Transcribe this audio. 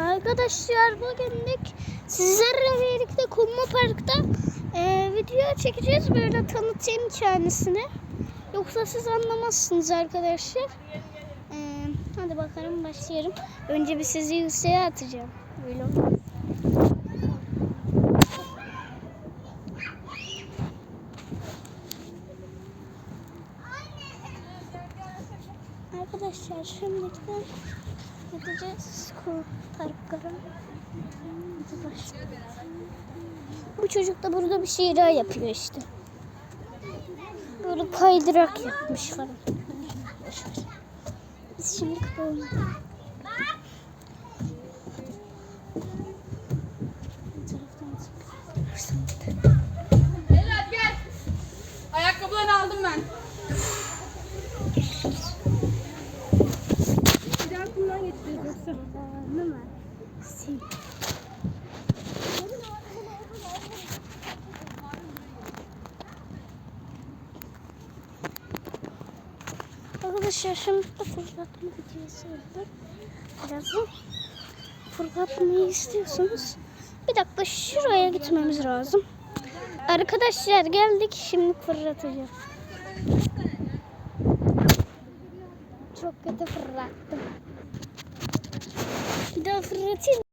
Arkadaşlar bugünlük sizlerle birlikte Kumma Park'ta e, video çekeceğiz. Böyle tanıtayım kendisini. Yoksa siz anlamazsınız arkadaşlar. E, hadi bakalım başlayalım. Önce bir sizi yükseğe atacağım. Böyle. Arkadaşlar şimdi de gideceğiz başlayalım. Bu çocuk da burada bir şeyler yapıyor işte. Böyle kaydırak yapmış falan. Biz şimdi gel. Ayakkabılarını aldım ben. Kumdan getireceğiz yoksa. Değil mi? Sil. Arkadaşlar şimdi fırlatma videosu yapıyorum. Birazdan fırlatmayı istiyorsanız bir dakika şuraya gitmemiz lazım. Arkadaşlar geldik şimdi fırlatacağız. Çok kötü fırlattım. ці